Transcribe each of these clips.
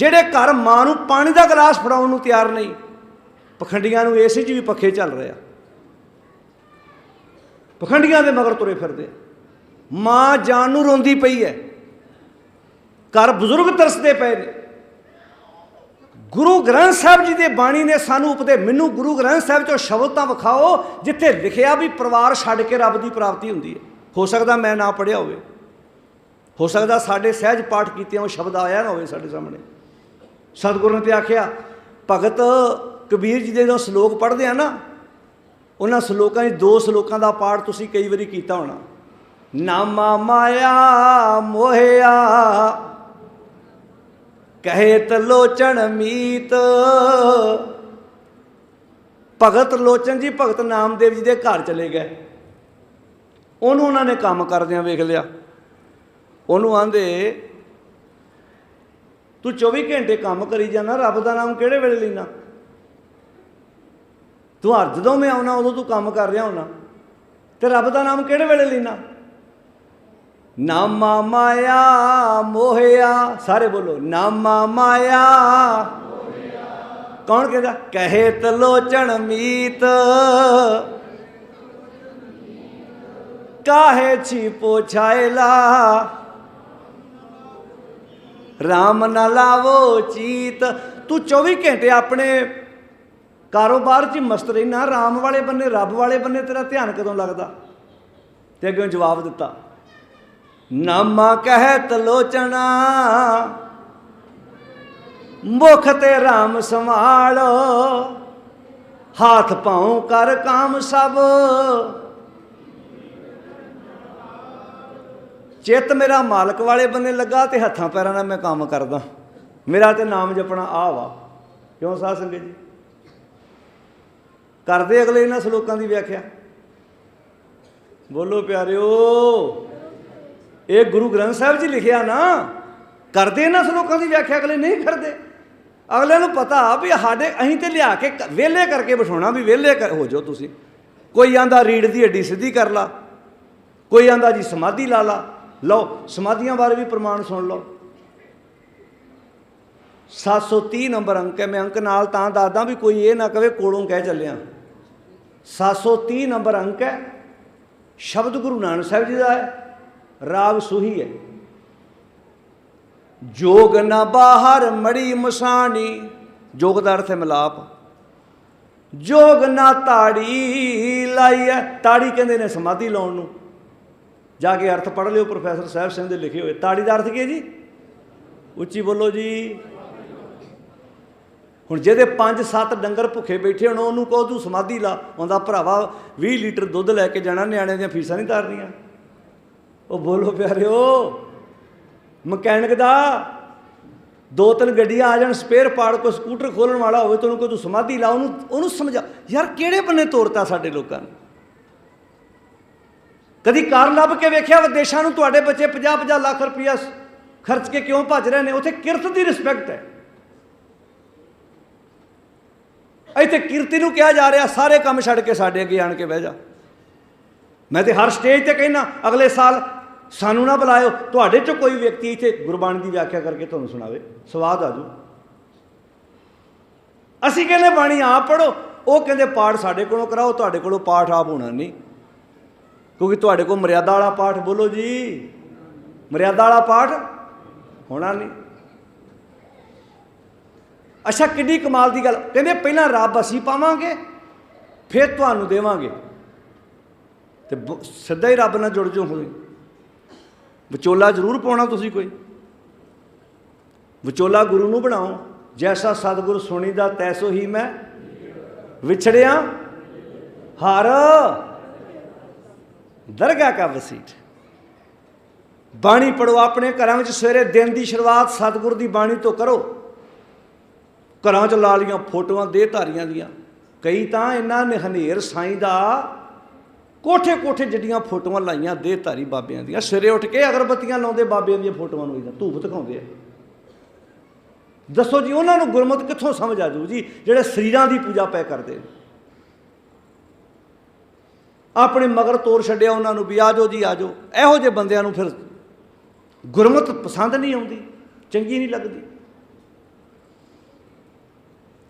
ਜਿਹੜੇ ਘਰ ਮਾਂ ਨੂੰ ਪਾਣੀ ਦਾ ਗਲਾਸ ਫੜਾਉਣ ਨੂੰ ਤਿਆਰ ਨਹੀਂ, ਪਖੰਡੀਆਂ ਨੂੰ ਏਸੀ 'ਚ ਵੀ ਪੱਖੇ ਚੱਲ ਰਿਹਾ ਪਖੰਡੀਆਂ ਦੇ ਮਗਰ ਤੁਰੇ ਫਿਰਦੇ ਮਾਂ ਜਾਨ ਨੂੰ ਰੋਂਦੀ ਪਈ ਹੈ ਘਰ ਬਜ਼ੁਰਗ ਤਰਸਦੇ ਪਏ ਨੇ। ਗੁਰੂ ਗ੍ਰੰਥ ਸਾਹਿਬ ਜੀ ਦੇ ਬਾਣੀ ਨੇ ਸਾਨੂੰ ਉਪਦੇ ਮੈਨੂੰ ਗੁਰੂ ਗ੍ਰੰਥ ਸਾਹਿਬ ਚੋਂ ਸ਼ਬਦ ਤਾਂ ਵਿਖਾਓ, ਜਿੱਥੇ ਲਿਖਿਆ ਵੀ ਪਰਿਵਾਰ ਛੱਡ ਕੇ ਰੱਬ ਦੀ ਪ੍ਰਾਪਤੀ ਹੁੰਦੀ ਹੈ ਹੋ ਸਕਦਾ ਮੈਂ ਨਾ ਪੜਿਆ ਹੋਵੇ। ਹੋ ਸਕਦਾ ਸਾਡੇ ਸਹਿਜ ਪਾਠ ਕੀਤੇ ਉਹ ਸ਼ਬਦ ਆਇਆ ਨਾ ਹੋਵੇ ਸਾਡੇ ਸਾਹਮਣੇ। ਸਤਿਗੁਰੂ ਨੇ ਤੇ ਆਖਿਆ, ਭਗਤ ਕਬੀਰ ਜੀ ਦੇ ਜਦੋਂ ਸ਼ਲੋਕ ਪੜ੍ਹਦੇ ਆ ਨਾ, ਉਹਨਾਂ ਸ਼ਲੋਕਾਂ 'ਚ ਦੋ ਸ਼ਲੋਕਾਂ ਦਾ ਪਾਠ ਤੁਸੀਂ ਕਈ ਵਾਰੀ ਕੀਤਾ ਹੋਣਾ। ਨਾਮਾ ਮਾਇਆ ਮੋਹਿਆ ਕਹੇ ਤਲੋਚਣ ਮੀਤ। ਭਗਤ ਲੋਚਨ ਜੀ, ਭਗਤ ਨਾਮਦੇਵ ਜੀ ਦੇ ਘਰ ਚਲੇ ਗਏ। ਉਹਨੂੰ ਉਹਨਾਂ ਨੇ ਕੰਮ ਕਰਦਿਆਂ ਵੇਖ ਲਿਆ। ਉਹਨੂੰ ਆਂਦੇ ਤੂੰ 24 ਘੰਟੇ ਕੰਮ ਕਰੀ ਜਾਣਾ ਰੱਬ ਦਾ ਨਾਮ ਕਿਹੜੇ ਵੇਲੇ ਲੈਣਾ ਤੂੰ ਹਰ ਜਦੋਂ ਮੈਂ ਆਉਣਾ, ਉਦੋਂ ਤੂੰ ਕੰਮ ਕਰ ਰਿਹਾ ਹੋਣਾ। ਤੇ ਰੱਬ ਦਾ ਨਾਮ ਕਿਹੜੇ ਵੇਲੇ ਲੈਣਾ ਨਾਮਾ ਮਾਇਆ ਮੋਹਿਆ, ਸਾਰੇ ਬੋਲੋ, ਨਾਮਾ ਮਾਇਆ ਕੌਣ ਕਹਿੰਦਾ ਕਹੇ ਤਲੋਚਣ ਮੀਤ। ਕਾਹੇ ਛਿਪੋ ਛਾਇਲਾ ਰਾਮ ਨਾ ਲਾਵੋ ਚੀਤ। ਤੂੰ 24 ਘੰਟੇ ਆਪਣੇ ਕਾਰੋਬਾਰ 'ਚ ਮਸਤ ਰਹਿਣਾ, ਰਾਮ ਵਾਲੇ ਬੰਨੇ, ਰੱਬ ਵਾਲੇ ਬੰਨੇ ਤੇਰਾ ਧਿਆਨ ਕਦੋਂ ਲੱਗਦਾ? ਤੇ ਅੱਗੇ ਜਵਾਬ ਦਿੱਤਾ, ਨਾਮਾ ਕਹਿ ਤਲੋਚਣਾ ਮੁਖ ਤੇ RAM ਸੰਭਾਲੋ, ਹਾਥ ਪਾਉ ਕਰ ਕਾਮ ਸਭ। ਚਿੱਤ ਮੇਰਾ ਮਾਲਕ ਵਾਲੇ ਬੰਨੇ ਲੱਗਾ ਤੇ ਹੱਥਾਂ ਪੈਰਾਂ ਨਾਲ ਮੈਂ ਕੰਮ ਕਰਦਾ। ਮੇਰਾ ਤੇ ਨਾਮ ਜਪਣਾ ਆ ਵਾ। ਕਿਉਂ ਸਾਧ ਸੰਗਤ ਜੀ? ਕਰਦੇ ਅਗਲੇ ਇਹਨਾਂ ਸ਼ਲੋਕਾਂ ਦੀ ਵਿਆਖਿਆ। ਬੋਲੋ ਪਿਆਰਿਓ, ਇਹ ਗੁਰੂ ਗ੍ਰੰਥ ਸਾਹਿਬ ਜੀ ਲਿਖਿਆ ਨਾ, ਕਰਦੇ ਇਹਨਾਂ ਸ਼ਲੋਕਾਂ ਦੀ ਵਿਆਖਿਆ, ਅਗਲੇ ਨਹੀਂ ਕਰਦੇ। ਅਗਲੇ ਨੂੰ ਪਤਾ ਵੀ ਸਾਡੇ ਅਸੀਂ ਤੇ ਲਿਆ ਕੇ ਵਿਹਲੇ ਕਰਕੇ ਬਿਠਾਉਣਾ ਵੀ ਵਿਹਲੇ ਹੋ ਜਾਓ ਤੁਸੀਂ। ਕੋਈ ਆਂਦਾ ਰੀੜ ਦੀ ਹੱਡੀ ਸਿੱਧੀ ਕਰ ਲਾ। ਕੋਈ ਆਂਦਾ ਜੀ ਸਮਾਧੀ ਲਾ ਲਾ। ਲਓ, ਸਮਾਧੀਆਂ ਬਾਰੇ ਵੀ ਪ੍ਰਮਾਣ ਸੁਣ ਲਓ। 730 ਨੰਬਰ ਅੰਕ ਹੈ, ਮੈਂ ਅੰਕ ਨਾਲ ਤਾਂ ਦੱਸਦਾ ਵੀ ਕੋਈ ਇਹ ਨਾ ਕਵੇ ਕੋਲੋਂ ਕਹਿ ਚੱਲਿਆ। 730 ਨੰਬਰ ਅੰਕ ਹੈ, ਸ਼ਬਦ ਗੁਰੂ ਨਾਨਕ ਸਾਹਿਬ ਜੀ ਦਾ ਹੈ, ਰਾਗ ਸੁਹੀ ਹੈ। ਜੋਗ ਨਾ ਬਾਹਰ ਮੜੀ ਮਸਾਣੀ, ਜੋਗ ਦਾ ਅਰਥ ਹੈ ਮਿਲਾਪ। ਜੋਗ ਨਾ ਤਾੜੀ ਲਾਈ ਹੈ, ਤਾੜੀ ਕਹਿੰਦੇ ਨੇ ਸਮਾਧੀ ਲਾਉਣ ਨੂੰ। ਜਾ ਕੇ ਅਰਥ ਪੜ੍ਹ ਲਿਓ ਪ੍ਰੋਫੈਸਰ ਸਾਹਿਬ ਸਿੰਘ ਦੇ ਲਿਖੇ ਹੋਏ। ਤਾੜੀ ਦਾ ਅਰਥ ਕੀ ਹੈ ਜੀ? ਉੱਚੀ ਬੋਲੋ ਜੀ। ਹੁਣ ਜਿਹਦੇ 5-7 ਡੰਗਰ ਭੁੱਖੇ ਬੈਠੇ ਹੋਣ, ਉਹਨੂੰ ਕਹੋ, ਤੂੰ ਸਮਾਧੀ ਲਾ। ਉਹਦਾ ਭਰਾਵਾ 20 ਲੀਟਰ ਦੁੱਧ ਲੈ ਕੇ ਜਾਣਾ ਨਿਆਣੇ ਦੀਆਂ ਫੀਸਾਂ ਨਹੀਂ ਤਾਰਨੀਆਂ। ਉਹ ਬੋਲੋ, ਪਿਆਰਿਓ, ਮਕੈਨਿਕ ਦਾ ਦੋ ਤਿੰਨ ਗੱਡੀਆਂ ਆ ਜਾਣ, ਸਪੇਅਰ ਪਾਰਟ ਕੋ ਸਕੂਟਰ ਖੋਲਣ ਵਾਲਾ ਹੋਵੇ ਤੈਨੂੰ ਕੋਈ ਤੂੰ ਸਮਾਧੀ ਲਾ। ਉਹਨੂੰ ਉਹਨੂੰ ਸਮਝਾ। ਯਾਰ ਕਿਹੜੇ ਬੰਨੇ ਤੋਰਤਾ ਸਾਡੇ ਲੋਕਾਂ ਨੂੰ? ਕਦੀ ਕਾਰ ਲੱਭ ਕੇ ਵੇਖਿਆ ਵਿਦੇਸ਼ਾਂ ਨੂੰ ਤੁਹਾਡੇ ਬੱਚੇ 50-50 ਲੱਖ ਰੁਪਇਆ ਖਰਚ ਕੇ ਕਿਉਂ ਭੱਜ ਰਹੇ ਨੇ? ਉੱਥੇ ਕਿਰਤ ਦੀ ਰਿਸਪੈਕਟ ਹੈ। ਇੱਥੇ ਕਿਰਤੀ ਨੂੰ ਕਿਹਾ ਜਾ ਰਿਹਾ, ਸਾਰੇ ਕੰਮ ਛੱਡ ਕੇ ਸਾਡੇ ਅੱਗੇ ਆਣ ਕੇ ਬਹਿ ਜਾ। ਮੈਂ ਤੇ ਹਰ ਸਟੇਜ ਤੇ ਕਹਿਣਾ ਅਗਲੇ ਸਾਲ ਸਾਨੂੰ ਨਾ ਬੁਲਾਇਓ। ਤੁਹਾਡੇ ਚੋਂ ਕੋਈ ਵਿਅਕਤੀ ਇੱਥੇ ਗੁਰਬਾਣੀ ਦੀ ਵਿਆਖਿਆ ਕਰਕੇ ਤੁਹਾਨੂੰ ਸੁਣਾਵੇ। ਸਵਾਦ ਆ ਆਜੂ। ਅਸੀਂ ਕਹਿੰਦੇ, ਬਾਣੀ ਆਪ ਪੜੋ ਉਹ ਕਹਿੰਦੇ, ਪਾਠ ਸਾਡੇ ਕੋਲੋਂ ਕਰਾਓ, ਤੁਹਾਡੇ ਕੋਲੋਂ ਪਾਠ ਆਪ ਹੋਣਾ ਨਹੀਂ। ਕਿਉਂਕਿ ਤੁਹਾਡੇ ਕੋਲ ਮਰਿਆਦਾ ਵਾਲਾ ਪਾਠ ਬੋਲੋ ਜੀ। ਮਰਿਆਦਾ ਵਾਲਾ ਪਾਠ ਹੋਣਾ ਨਹੀਂ। ਅੱਛਾ ਕਿੰਨੀ ਕਮਾਲ ਦੀ ਗੱਲ। ਕਹਿੰਦੇ ਪਹਿਲਾਂ ਰੱਬ ਅਸੀਂ ਪਾਵਾਂਗੇ, ਫਿਰ ਤੁਹਾਨੂੰ ਦੇਵਾਂਗੇ। ਤੇ ਬ- ਸਿੱਧਾ ਹੀ ਰੱਬ ਨਾਲ ਜੁੜ ਜਾਓ ਹੋਏ ਵਿਚੋਲਾ ਜ਼ਰੂਰ ਪਾਉਣਾ ਤੁਸੀਂ ਕੋਈ। ਵਿਚੋਲਾ ਗੁਰੂ ਨੂੰ ਬਣਾਓ। ਜੈਸਾ ਸਤਿਗੁਰ ਸੁਣੀ ਦਾ ਤੈਸੋ ਹੀ ਮੈਂ ਵਿਛੜਿਆ। ਹਰ ਦਰਗਾਹ ਕਾ ਵਸੀਟ। ਬਾਣੀ ਪੜੋ ਆਪਣੇ ਘਰਾਂ ਵਿੱਚ ਸਵੇਰੇ ਦਿਨ ਦੀ ਸ਼ੁਰੂਆਤ ਸਤਿਗੁਰ ਦੀ ਬਾਣੀ ਤੋਂ ਕਰੋ। ਘਰਾਂ 'ਚ ਲਾ ਲੀਆਂ ਫੋਟੋਆਂ ਦੇ ਧਾਰੀਆਂ ਦੀਆਂ। ਕਈ ਤਾਂ ਇਹਨਾਂ ਨੇ ਹਨੇਰ ਸਾਈਂ ਦਾ ਕੋਠੇ ਕੋਠੇ ਜੱਡੀਆਂ ਫੋਟੋਆਂ ਲਾਈਆਂ ਦੇ ਧਾਰੀ ਬਾਬਿਆਂ ਦੀਆਂ। ਸਵੇਰੇ ਉੱਠ ਕੇ ਅਗਰਬੱਤੀਆਂ ਲਾਉਂਦੇ ਬਾਬਿਆਂ ਦੀਆਂ ਫੋਟੋਆਂ ਨੂੰ ਇਦਾਂ ਧੂਪ ਦਿਖਾਉਂਦੇ ਆ। ਦੱਸੋ ਜੀ, ਉਹਨਾਂ ਨੂੰ ਗੁਰਮਤ ਕਿੱਥੋਂ ਸਮਝ ਆ ਜੂ ਜੀ, ਜਿਹੜੇ ਸਰੀਰਾਂ ਦੀ ਪੂਜਾ ਪੈ ਕਰਦੇ ਨੇ? ਆਪਣੇ ਮਗਰ ਤੋਰ ਛੱਡਿਆ ਉਹਨਾਂ ਨੂੰ ਵੀ ਆ ਜਾਓ ਜੀ, ਆ ਜਾਓ। ਇਹੋ ਜਿਹੇ ਬੰਦਿਆਂ ਨੂੰ ਫਿਰ ਗੁਰਮਤ ਪਸੰਦ ਨਹੀਂ ਆਉਂਦੀ, ਚੰਗੀ ਨਹੀਂ ਲੱਗਦੀ।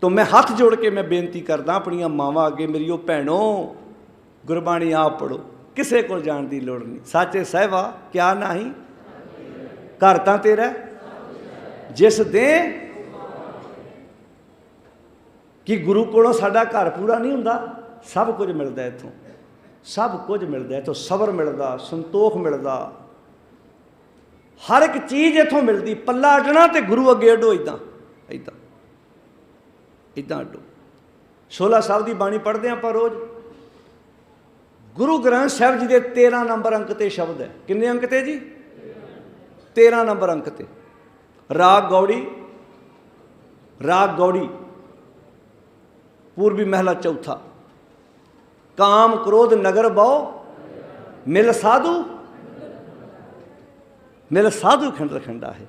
ਤੋਂ ਮੈਂ ਹੱਥ ਜੋੜ ਕੇ ਮੈਂ ਬੇਨਤੀ ਕਰਦਾ, ਆਪਣੀਆਂ ਮਾਵਾਂ ਅੱਗੇ ਮੇਰੀ ਉਹ ਭੈਣੋ, ਗੁਰਬਾਣੀ ਆਪ ਪੜੋ ਕਿਸੇ ਕੋਲ ਜਾਣ ਦੀ ਲੋੜ ਨਹੀਂ। ਸਾਚੇ ਸਹਿਬਾ, ਕਿਆ ਨਹੀਂ? ਘਰ ਤਾਂ ਤੇਰਾ ਜਿਸ ਦੇ ਕਿ ਗੁਰੂ ਕੋਲੋਂ ਸਾਡਾ ਘਰ ਪੂਰਾ ਨਹੀਂ ਹੁੰਦਾ, ਸਭ ਕੁਝ ਮਿਲਦਾ ਇੱਥੋਂ। ਸਭ ਕੁਝ ਮਿਲਦਾ ਇੱਥੋਂ ਸਬਰ ਮਿਲਦਾ, ਸੰਤੋਖ ਮਿਲਦਾ। ਹਰ ਇੱਕ ਚੀਜ਼ ਇੱਥੋਂ ਮਿਲਦੀ, ਪੱਲਾ ਅਡਣਾ ਤੇ ਗੁਰੂ ਅੱਗੇ ਅਡੋ ਇਦਾਂ ਇਦਾਂ ਇਦਾਂ ਅਡੋ। ਸ਼ੋਲਾ ਸਾਹਿਬ ਦੀ ਬਾਣੀ ਪੜ੍ਹਦੇ ਹਾਂ ਆਪਾਂ ਰੋਜ਼। ਗੁਰੂ ਗ੍ਰੰਥ ਸਾਹਿਬ ਜੀ ਦੇ 13 ਨੰਬਰ ਅੰਕ ਤੇ ਸ਼ਬਦ ਹੈ। ਕਿੰਨੇ ਅੰਕ ਤੇ ਜੀ? 13 ਨੰਬਰ ਅੰਕ ਤੇ। ਰਾਗ ਗੌੜੀ ਰਾਗ ਗੌੜੀ, ਪੂਰਬੀ ਮਹਿਲਾ ਚੌਥਾ। ਕਾਮ ਕ੍ਰੋਧ ਨਗਰ ਬਹੁ ਮਿਲ ਸਾਧੂ ਮਿਲ ਸਾਧੂ ਖੰਡ ਰਖੰਡਾ ਹੈ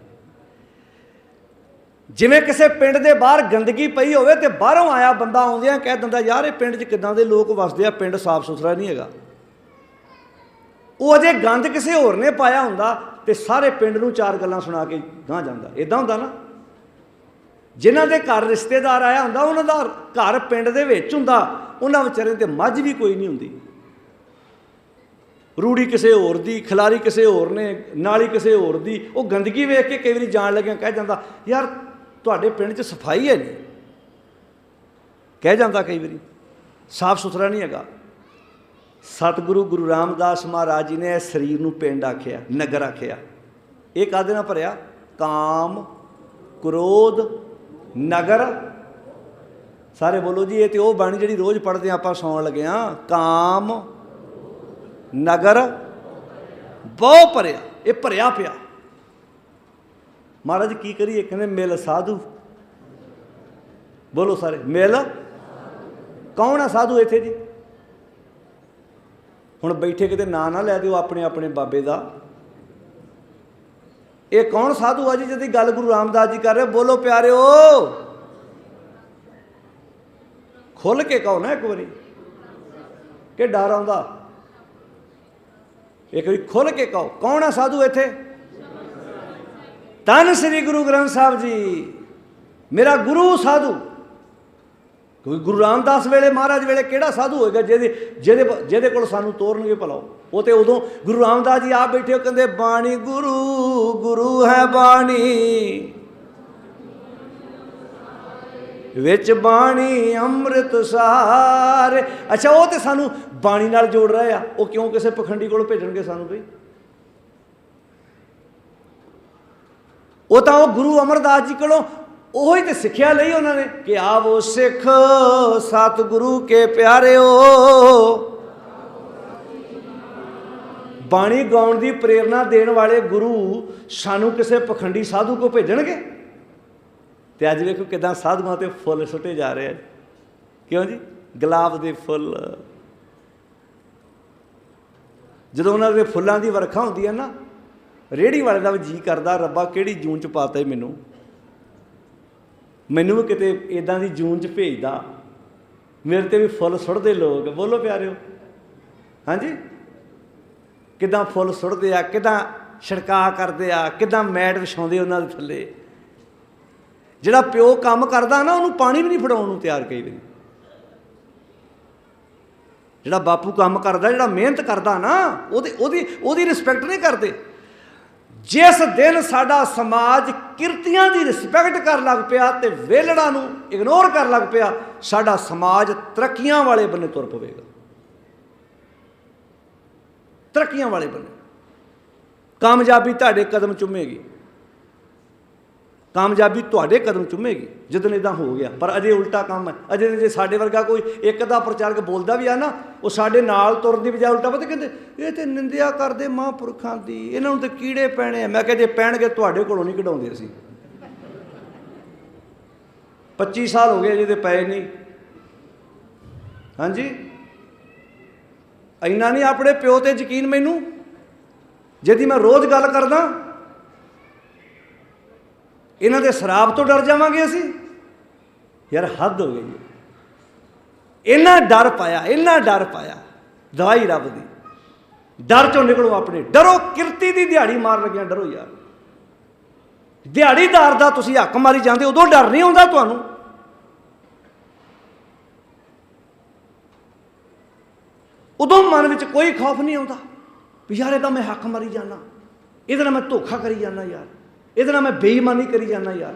ਜਿਵੇਂ ਕਿਸੇ ਪਿੰਡ ਦੇ ਬਾਹਰ ਗੰਦਗੀ ਪਈ ਹੋਵੇ ਤੇ ਬਾਹਰੋਂ ਆਇਆ ਬੰਦਾ ਆਉਂਦਿਆਂ ਕਹਿ ਦਿੰਦਾ ਯਾਰ ਇਹ ਪਿੰਡ 'ਚ ਕਿਦਾਂ ਦੇ ਲੋਕ ਵਸਦੇ ਆ ਪਿੰਡ ਸਾਫ਼ ਸੁਥਰਾ ਨਹੀਂ ਹੈਗਾ ਉਹ ਅਜੇ ਗੰਦ ਕਿਸੇ ਹੋਰ ਨੇ ਪਾਇਆ ਹੁੰਦਾ ਤੇ ਸਾਰੇ ਪਿੰਡ ਨੂੰ ਚਾਰ ਗੱਲਾਂ ਸੁਣਾ ਕੇ ਗਾਂ ਜਾਂਦਾ ਇਦਾਂ ਹੁੰਦਾ ਨਾ ਜਿਨ੍ਹਾਂ ਦੇ ਘਰ ਰਿਸ਼ਤੇਦਾਰ ਆਇਆ ਹੁੰਦਾ, ਉਹਨਾਂ ਦਾ ਘਰ ਪਿੰਡ ਦੇ ਵਿੱਚ ਹੁੰਦਾ, ਉਹਨਾਂ ਵਿਚਾਰੇ ਤੇ ਮੱਝ ਵੀ ਕੋਈ ਨਹੀਂ ਹੁੰਦੀ। ਰੂੜੀ ਕਿਸੇ ਹੋਰ ਦੀ, ਖਿਲਾਰੀ ਕਿਸੇ ਹੋਰ ਨੇ, ਨਾਲੀ ਕਿਸੇ ਹੋਰ ਦੀ, ਉਹ ਗੰਦਗੀ ਵੇਖ ਕੇ ਕਈ ਵਾਰੀ ਜਾਣ ਲੱਗਿਆ, ਕਹਿ ਜਾਂਦਾ, ਯਾਰ, ਤੁਹਾਡੇ ਪਿੰਡ 'ਚ ਸਫ਼ਾਈ ਹੈ ਨਹੀਂ? ਕਹਿ ਜਾਂਦਾ ਕਈ ਵਾਰੀ, ਸਾਫ਼ ਸੁਥਰਾ ਨਹੀਂ ਹੈਗਾ। ਸਤਿਗੁਰੂ ਗੁਰੂ ਰਾਮਦਾਸ ਮਹਾਰਾਜ ਜੀ ਨੇ ਇਸ ਸਰੀਰ ਨੂੰ ਪਿੰਡ ਆਖਿਆ, ਨਗਰ ਆਖਿਆ। ਇਹ ਕਾਹਦੇ ਨਾਲ ਭਰਿਆ? ਕਾਮ, ਕ੍ਰੋਧ ਨਗਰ। ਸਾਰੇ ਬੋਲੋ ਜੀ, ਇਹ ਤੇ ਉਹ ਬਾਣੀ ਜਿਹੜੀ ਰੋਜ਼ ਪੜ੍ਹਦੇ ਆਪਾਂ, ਸੌਣ ਲੱਗੇ ਆ ਕਾਮ, ਨਗਰ, ਬਹੁ ਭਰਿਆ। ਇਹ ਭਰਿਆ ਪਿਆ। ਮਹਾਰਾਜ ਕੀ ਕਰੀਏ? ਕਹਿੰਦੇ ਮਿਲ ਸਾਧੂ। ਬੋਲੋ ਸਾਰੇ, ਮਿਲ। ਕੌਣ ਆ ਸਾਧੂ ਇੱਥੇ ਜੀ? ਹੁਣ ਬੈਠੇ ਕਿਤੇ ਨਾਂ ਨਾ ਲੈ ਦਿਓ ਆਪਣੇ ਆਪਣੇ ਬਾਬੇ ਦਾ। ਇਹ ਕੌਣ ਸਾਧੂ ਆ ਜੀ ਜਿਹਦੀ ਗੱਲ ਗੁਰੂ ਰਾਮਦਾਸ ਜੀ ਕਰ ਰਹੇ? ਬੋਲੋ ਪਿਆਰਿਓ। ਖੁੱਲ ਕੇ ਕਹੋ ਨਾ ਇੱਕ ਵਾਰੀ। ਕਿ ਡਰ ਆਉਂਦਾ? ਇੱਕ ਵਾਰੀ ਖੁੱਲ ਕੇ ਕਹੋ। ਕੌਣ ਆ ਸਾਧੂ ਇੱਥੇ? ਤਨ ਸ੍ਰੀ ਗੁਰੂ ਗ੍ਰੰਥ ਸਾਹਿਬ ਜੀ। ਮੇਰਾ ਗੁਰੂ ਸਾਧੂ। ਕਿਉਂਕਿ ਗੁਰੂ ਰਾਮਦਾਸ ਵੇਲੇ, ਮਹਾਰਾਜ ਵੇਲੇ ਕਿਹੜਾ ਸਾਧੂ ਹੋਏਗਾ ਜਿਹਦੇ ਜਿਹਦੇ ਜਿਹਦੇ ਕੋਲ ਸਾਨੂੰ ਤੋਰਨਗੇ ਭਲਾ ਉਹ ਤੇ ਉਦੋਂ ਗੁਰੂ ਰਾਮਦਾਸ ਜੀ ਆਪ ਬੈਠੇ ਹੋ ਕਹਿੰਦੇ, ਬਾਣੀ ਗੁਰੂ ਗੁਰੂ ਹੈ ਬਾਣੀ। ਵਿੱਚ ਬਾਣੀ, ਅੰਮ੍ਰਿਤ ਸਾਰ। ਅੱਛਾ, ਉਹ ਤੇ ਸਾਨੂੰ ਬਾਣੀ ਨਾਲ ਜੋੜ ਰਹੇ ਆ। ਉਹ ਕਿਉਂ ਕਿਸੇ ਪਖੰਡੀ ਕੋਲ ਭੇਜਣਗੇ ਸਾਨੂੰ ਬਈ? ਉਹ ਤਾਂ ਉਹ ਗੁਰੂ ਅਮਰਦਾਸ ਜੀ ਕੋਲੋਂ ਉਹੀ ਤੇ ਸਿੱਖਿਆ ਲਈ ਉਹਨਾਂ ਨੇ ਕਿ ਆਵੋ ਸਿੱਖ ਸਤਿਗੁਰੂ ਕੇ ਪਿਆਰਿਓ। ਬਾਣੀ ਗਾਉਣ ਦੀ ਪ੍ਰੇਰਣਾ ਦੇਣ ਵਾਲੇ ਗੁਰੂ ਸਾਨੂੰ ਕਿਸੇ ਪਖੰਡੀ ਸਾਧੂ ਕੋ ਭੇਜਣਗੇ? ਤੇ ਅੱਜ ਵੇਖੋ ਕਿਦਾਂ ਸਾਧੂਆਂ ਤੇ ਫੁੱਲ ਸੁੱਟੇ ਜਾ ਰਹੇ ਆ। ਕਿਉਂ ਜੀ? ਗੁਲਾਬ ਦੇ ਫੁੱਲ। ਜਦੋਂ ਉਹਨਾਂ ਦੇ ਫੁੱਲਾਂ ਦੀ ਵਰਖਾ ਹੁੰਦੀ ਹੈ ਨਾ ਰੇੜੀ ਵਾਲੇ ਦਾ ਵੀ ਜੀ ਕਰਦਾ, ਰੱਬਾ ਕਿਹੜੀ ਜੂਨ ਚ ਪਾਤਾ ਈ ਮੈਨੂੰ? ਮੈਨੂੰ ਵੀ ਕਿਤੇ ਇਦਾਂ ਦੀ ਜੂਨ ਚ ਭੇਜਦਾ। ਮੇਰੇ ਤੇ ਵੀ ਫੁੱਲ ਸੁੱਟਦੇ ਲੋਕ। ਬੋਲੋ ਪਿਆਰਿਓ। ਹਾਂਜੀ? ਕਿਦਾਂ ਫੁੱਲ ਸੁੱਟਦੇ ਆ, ਕਿਦਾਂ ਛਿੜਕਾ ਕਰਦੇ ਆ, ਕਿਦਾਂ ਮੈਟ ਵਿਛਾਉਂਦੇ ਉਹਨਾਂ ਦੇ ਥੱਲੇ। ਜਿਹੜਾ ਪਿਓ ਕੰਮ ਕਰਦਾ ਨਾ, ਉਹਨੂੰ ਪਾਣੀ ਵੀ ਨਹੀਂ ਫੜਾਉਣ ਨੂੰ ਤਿਆਰ ਕਈ ਵਾਰੀ। ਜਿਹੜਾ ਬਾਪੂ ਕੰਮ ਕਰਦਾ, ਜਿਹੜਾ ਮਿਹਨਤ ਕਰਦਾ ਨਾ, ਉਹਦੀ ਉਹਦੀ ਉਹਦੀ ਰਿਸਪੈਕਟ ਨਹੀਂ ਕਰਦੇ। ਜਿਸ ਦਿਨ ਸਾਡਾ ਸਮਾਜ ਕਿਰਤੀਆਂ ਦੀ ਰਿਸਪੈਕਟ ਕਰਨ ਲੱਗ ਪਿਆ ਤੇ ਵੇਲੜਾ ਨੂੰ ਇਗਨੋਰ ਕਰਨ ਲੱਗ ਪਿਆ, ਸਾਡਾ ਸਮਾਜ ਤਰੱਕੀਆਂ ਵਾਲੇ ਬੰਨੇ ਤੁਰ ਪਵੇਗਾ। ਤਰੱਕੀਆਂ ਵਾਲੇ ਬੰਨੇ ਕਾਮਯਾਬੀ ਤੁਹਾਡੇ ਕਦਮ ਚੁੰਮੇਗੀ। ਕਾਮਯਾਬੀ ਤੁਹਾਡੇ ਕਦਮ ਚੁੰਮੇਗੀ। ਜਦੋਂ ਇਦਾਂ ਹੋ ਗਿਆ। ਪਰ ਅਜੇ ਉਲਟਾ ਕੰਮ ਹੈ। ਅਜੇ ਜੇ ਸਾਡੇ ਵਰਗਾ ਕੋਈ ਇੱਕ ਦਾ ਪ੍ਰਚਾਰਕ ਬੋਲਦਾ ਵੀ ਆ ਨਾ, ਉਹ ਸਾਡੇ ਨਾਲ ਤੁਰਨ ਦੀ ਬਜਾਏ ਉਲਟਾ ਪਤਾ ਕਹਿੰਦੇ, ਇਹ ਤੇ ਨਿੰਦਿਆ ਕਰਦੇ ਮਹਾਂਪੁਰਖਾਂ ਦੀ। ਇਹਨਾਂ ਨੂੰ ਤੇ ਕੀੜੇ ਪੈਣੇ ਆ। ਮੈਂ ਕਿਹਾ, ਜੇ ਪੈਣਗੇ, ਤੁਹਾਡੇ ਕੋਲੋਂ ਨਹੀਂ ਕਢਾਉਂਦੇ ਅਸੀਂ। 25 ਸਾਲ ਹੋ ਗਏ ਅਜੇ ਤੇ ਪਏ ਨਹੀਂ। ਹਾਂਜੀ? ਇੰਨਾ ਨਹੀਂ ਆਪਣੇ ਪਿਓ ਤੇ ਯਕੀਨ ਮੈਨੂੰ? ਜਿਹਦੀ ਮੈਂ ਰੋਜ਼ ਗੱਲ ਕਰਦਾ, ਇਹਨਾਂ ਦੇ ਸ਼ਰਾਬ ਤੋਂ ਡਰ ਜਾਵਾਂਗੇ ਅਸੀਂ? ਯਾਰ ਹੱਦ ਹੋ ਗਈ। ਇੰਨਾ ਡਰ ਪਾਇਆ, ਇੰਨਾ ਡਰ ਪਾਇਆ, ਦਵਾਈ ਰੱਬ ਦੀ। ਡਰ ਚੋਂ ਨਿਕਲੋ ਆਪਣੇ। ਡਰੋ, ਕਿਰਤੀ ਦੀ ਦਿਹਾੜੀ ਮਾਰ ਲੱਗਿਆ ਡਰੋ ਯਾਰ। ਦਿਹਾੜੀਦਾਰ ਦਾ ਤੁਸੀਂ ਹੱਕ ਮਾਰੀ ਜਾਂਦੇ ਉਦੋਂ ਡਰ ਨਹੀਂ ਆਉਂਦਾ ਤੁਹਾਨੂੰ। ਉਦੋਂ ਮਨ ਵਿੱਚ ਕੋਈ ਖੌਫ ਨਹੀਂ ਆਉਂਦਾ ਵੀ ਯਾਰ ਇਹਦਾ ਮੈਂ ਹੱਕ ਮਾਰੀ ਜਾਣਾ ਇਹਦੇ ਨਾਲ ਮੈਂ ਧੋਖਾ ਕਰੀ ਜਾਣਾ ਯਾਰ। ਇਹਦੇ ਨਾਲ ਮੈਂ ਬੇਈਮਾਨੀ ਕਰੀ ਜਾਣਾ ਯਾਰ।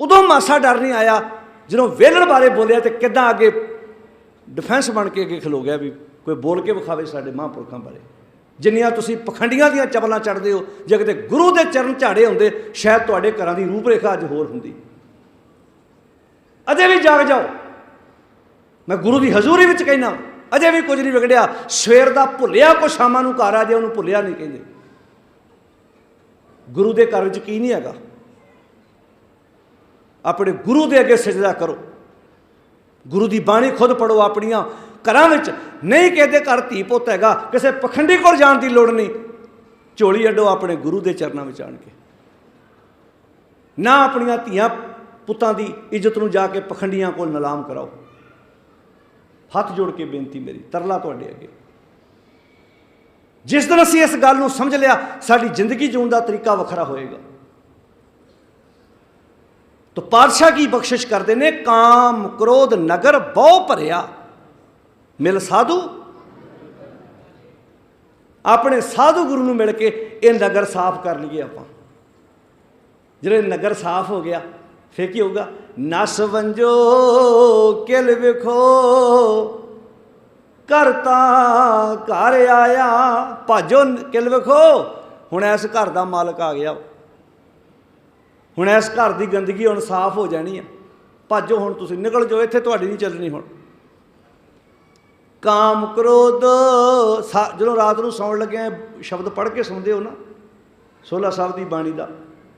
ਉਦੋਂ ਮਾਸਾ ਡਰ ਨਹੀਂ ਆਇਆ, ਜਦੋਂ ਵੇਲਣ ਬਾਰੇ ਬੋਲਿਆ ਤੇ ਕਿੱਦਾਂ ਅੱਗੇ ਡਿਫੈਂਸ ਬਣ ਕੇ ਅੱਗੇ ਖਲੋ ਗਿਆ ਵੀ ਕੋਈ ਬੋਲ ਕੇ ਵਿਖਾਵੇ ਸਾਡੇ ਮਹਾਂਪੁਰਖਾਂ ਬਾਰੇ। ਜਿੰਨੀਆਂ ਤੁਸੀਂ ਪਖੰਡੀਆਂ ਦੀਆਂ ਚਪਲਾਂ ਚੜਦੇ ਹੋ, ਜੇ ਕਿਤੇ ਗੁਰੂ ਦੇ ਚਰਨ ਝਾੜੇ ਹੁੰਦੇ, ਸ਼ਾਇਦ ਤੁਹਾਡੇ ਘਰਾਂ ਦੀ ਰੂਪਰੇਖਾ ਅੱਜ ਹੋਰ ਹੁੰਦੀ। ਅਜੇ ਵੀ ਜਾਗ ਜਾਓ। ਮੈਂ ਗੁਰੂ ਦੀ ਹਜ਼ੂਰੀ ਵਿੱਚ ਕਹਿਣਾ ਅਜੇ ਵੀ ਕੁਝ ਨਹੀਂ ਵਿਗੜਿਆ। ਸਵੇਰ ਦਾ ਭੁੱਲਿਆ ਕੋ ਸ਼ਾਮਾਂ ਨੂੰ ਘਰ ਆ ਜੇ, ਉਹਨੂੰ ਭੁੱਲਿਆ ਨਹੀਂ ਕਹਿੰਦੇ। ਗੁਰੂ ਦੇ ਘਰ ਵਿੱਚ ਕੀ ਨਹੀਂ ਹੈਗਾ? ਆਪਣੇ ਗੁਰੂ ਦੇ ਅੱਗੇ ਸਜਦਾ ਕਰੋ। ਗੁਰੂ ਦੀ ਬਾਣੀ ਖੁਦ ਪੜੋ ਆਪਣੀਆਂ ਘਰਾਂ ਵਿੱਚ। ਨਹੀਂ ਕਹਿੰਦੇ ਘਰ ਧੀ ਪੁੱਤ ਹੈਗਾ, ਕਿਸੇ ਪਖੰਡੀ ਕੋਲ ਜਾਣ ਦੀ ਲੋੜ ਨਹੀਂ। ਝੋਲੀ ਅੱਡੋ ਆਪਣੇ ਗੁਰੂ ਦੇ ਚਰਨਾਂ ਵਿੱਚ ਆਣ ਕੇ। ਨਾ ਆਪਣੀਆਂ ਧੀਆਂ ਪੁੱਤਾਂ ਦੀ ਇੱਜ਼ਤ ਨੂੰ ਜਾ ਕੇ ਪਖੰਡੀਆਂ ਕੋਲ ਨਿਲਾਮ ਕਰਾਓ। ਹੱਥ ਜੋੜ ਕੇ ਬੇਨਤੀ ਮੇਰੀ, ਤਰਲਾ ਤੁਹਾਡੇ ਅੱਗੇ। ਜਿਸ ਦਿਨ ਅਸੀਂ ਇਸ ਗੱਲ ਨੂੰ ਸਮਝ ਲਿਆ, ਸਾਡੀ ਜ਼ਿੰਦਗੀ ਜਿਉਣ ਦਾ ਤਰੀਕਾ ਵੱਖਰਾ ਹੋਏਗਾ। ਤੋ ਪਾਤਸ਼ਾਹ ਕੀ ਬਖਸ਼ਿਸ਼ ਕਰਦੇ ਨੇ? ਕਾਮ ਕ੍ਰੋਧ ਨਗਰ ਬਹੁ ਭਰਿਆ। ਮਿਲ ਸਾਧੂ? ਆਪਣੇ ਸਾਧੂ ਗੁਰੂ ਨੂੰ ਮਿਲ ਕੇ ਇਹ ਨਗਰ ਸਾਫ਼ ਕਰ ਲਈਏ ਆਪਾਂ। ਜਿਹੜੇ ਨਗਰ ਸਾਫ਼ ਹੋ ਗਿਆ, ਫੇਰ ਕੀ ਹੋਊਗਾ? ਨਸ ਵੰਜੋ, ਕਿਲ ਵਿਖੋ। ਕਰਤਾ ਘਰ ਆਇਆ, ਭਾਜੋ ਕਿਲ ਵਿਖੋ। ਹੁਣ ਇਸ ਘਰ ਦਾ ਮਾਲਕ ਆ ਗਿਆ। ਹੁਣ ਇਸ ਘਰ ਦੀ ਗੰਦਗੀ ਹੁਣ ਸਾਫ਼ ਹੋ ਜਾਣੀ ਆ। ਭਾਜੋ, ਹੁਣ ਤੁਸੀਂ ਨਿਕਲ ਜਾਓ, ਇੱਥੇ ਤੁਹਾਡੀ ਨਹੀਂ ਚੱਲਣੀ ਹੁਣ। ਕਾਮ ਕ੍ਰੋਧ, ਸਾ- ਜਦੋਂ ਰਾਤ ਨੂੰ ਸੌਣ ਲੱਗਿਆ ਸ਼ਬਦ ਪੜ੍ਹ ਕੇ ਸੌਂਦੇ ਹੋ ਨਾ। ਸੋਲਾ ਸਾਹਿਬ ਦੀ ਬਾਣੀ ਦਾ।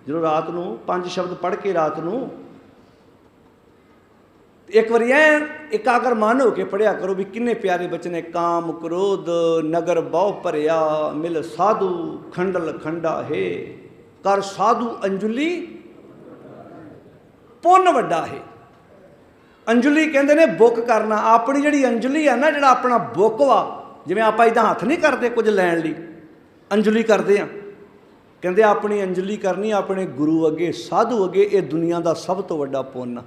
ਜਦੋਂ ਰਾਤ ਨੂੰ, ਪੰਜ ਸ਼ਬਦ ਪੜ੍ਹ ਕੇ ਰਾਤ ਨੂੰ ਇੱਕ ਵਾਰੀ ਐ ਇਕਾਗਰ ਮਨ ਹੋ ਕੇ ਪੜਿਆ ਕਰੋ ਵੀ ਕਿੰਨੇ ਪਿਆਰੇ ਬਚਨ ਨੇ। ਕਾਮ, ਕ੍ਰੋਧ, ਨਗਰ, ਬਹੁ ਭਰਿਆ, ਮਿਲ ਸਾਧੂ, ਖੰਡਲ ਖੰਡਾ ਹੈ। ਕਰ ਸਾਧੂ ਅੰਜੁਲੀ ਪੁੰਨ ਵੱਡਾ ਹੈ। ਅੰਜੁਲੀ ਕਹਿੰਦੇ ਨੇ ਬੁੱਕ ਕਰਨਾ। ਆਪਣੀ ਜਿਹੜੀ ਅੰਜੁਲੀ ਆ ਨਾ, ਜਿਹੜਾ ਆਪਣਾ ਬੁੱਕ ਵਾ, ਜਿਵੇਂ ਆਪਾਂ ਇਦਾਂ ਹੱਥ ਨਹੀਂ ਕਰਦੇ ਕੁਝ ਲੈਣ ਲਈ, ਅੰਜੁਲੀ ਕਰਦੇ ਆ। ਕਹਿੰਦੇ ਆਪਣੀ ਅੰਜਲੀ ਕਰਨੀ, ਆਪਣੇ ਗੁਰੂ ਅੱਗੇ, ਸਾਧੂ ਅੱਗੇ, ਇਹ ਦੁਨੀਆ ਦਾ ਸਭ ਤੋਂ ਵੱਡਾ ਪੁੰਨ ਆ।